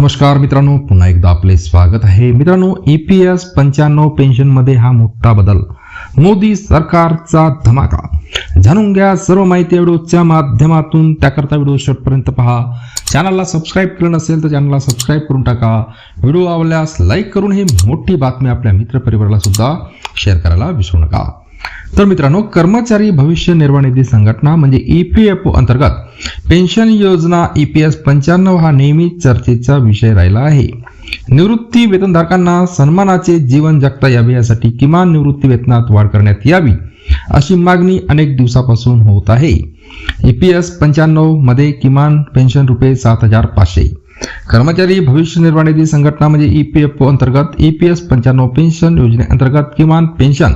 नमस्कार मित्रांनो पुन्हा एकदा आपले स्वागत आहे. मित्रांनो ई पी एस पंच्याण्णव पेन्शनमध्ये हा मोठा बदल. मोदी सरकारचा धमाका. जाणून घ्या सर्व माहिती व्हिडिओच्या माध्यमातून. त्याकरता व्हिडिओ शेवटपर्यंत पहा. चॅनलला सबस्क्राईब केलं नसेल तर चॅनलला सबस्क्राईब करून टाका. व्हिडिओ आवडल्यास लाईक करून ही मोठी बातमी आपल्या मित्रपरिवाराला सुद्धा शेअर करायला विसरू नका. तर मित्रांनो कर्मचारी भविष्य निर्वाह निधी संघटना म्हणजे ई पी एफ ओ अंतर्गत पेन्शन योजना ई पी एस पंच्याण्णव हा नेहमी चर्चेचा विषय राहिला आहे. निवृत्ती वेतनधारकांना सन्मानाचे जीवन जगता यावे यासाठी किमान निवृत्ती वेतनात वाढ करण्यात यावी अशी मागणी अनेक दिवसापासून होत आहे. ई पी एस पंच्याण्णवमध्ये किमान पेन्शन रुपये सात हजार पाचशे. कर्मचारी भविष्य निर्वाह निधी संघटना म्हणजे ई पी एफ ओ अंतर्गत ई पी एस पंच्याण्णव पेन्शन योजनेअंतर्गत किमान पेन्शन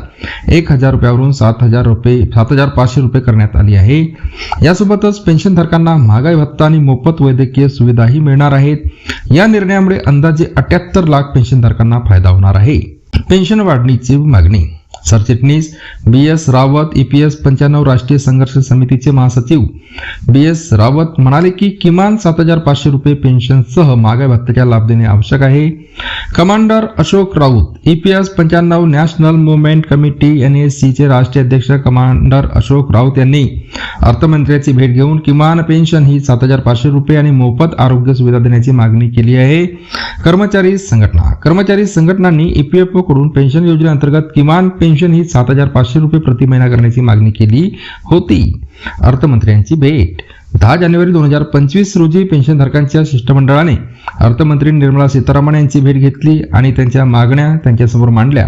एक हजार रुपयावरून सात हजार रुपये सात हजार पाचशे रुपये करण्यात आली आहे. यासोबतच पेन्शनधारकांना महागाई भत्ता आणि मोफत वैद्यकीय सुविधाही मिळणार आहेत. या निर्णयामुळे अंदाजे अठ्याहत्तर लाख पेन्शनधारकांना फायदा होणार आहे. पेन्शन वाढणीची मागणी सरचिटणीस B S Rawat E P S पंच्याण्णव राष्ट्रीय संघर्ष समितीचे महासचिव. बी एस रावत म्हणाले की किमान सात हजार पाचशे रुपये पेन्शनसह महागाई भत्त्याचा लाभ देणे आवश्यक आहे. Commander Ashok Raut EPS P S पंच्याण्णव national movement committee N S सीचे राष्ट्रीय अध्यक्ष कमांडर अशोक राऊत यांनी अर्थमंत्र्याची भेट घेऊन किमान पेन्शन ही सात हजार पाचशे रुपये आणि मोफत आरोग्य सुविधा देण्याची मागणी केली आहे. कर्मचारी संघटना कर्मचारी संघटनांनी ईपीएफओ कडून पेन्शन योजनेअंतर्गत किमान पेन्शन ही सात हजार पाचशे रुपये प्रति महिना करण्याची मागणी केली होती. अर्थमंत्र्यांची भेट दहा जानेवारी दोन हजार पंचवीस रोजी पेन्शनधारकांच्या शिष्टमंडळाने अर्थमंत्री निर्मला सीतारामन यांची भेट घेतली आणि त्यांच्या मागण्या त्यांच्यासमोर मांडल्या.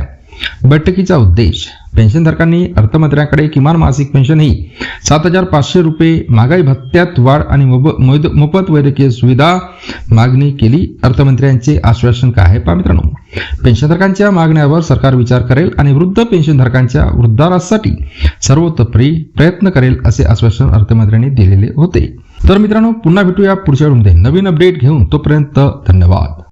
बैठकीचा उद्देश पेन्शनधारकांनी अर्थमंत्र्यांकडे किमान मासिक पेन्शन ही सात हजार पाचशे रुपये महागाई भत्त्यात वाढ आणि मोब- मोद- मोफत वैद्यकीय सुविधा मागणी केली. अर्थमंत्र्यांचे आश्वासन काय आहे पहा मित्रांनो. पेन्शनधारकांच्या मागण्यावर सरकार विचार करेल आणि वृद्ध पेन्शनधारकांच्या वृद्धारासाठी सर्वतोपरी प्रयत्न करेल असे आश्वासन अर्थमंत्र्यांनी दिलेले होते. तर मित्रांनो पुन्हा भेटूया पुढच्या व्हिडिओमध्ये नवीन अपडेट घेऊन तोपर्यंत धन्यवाद.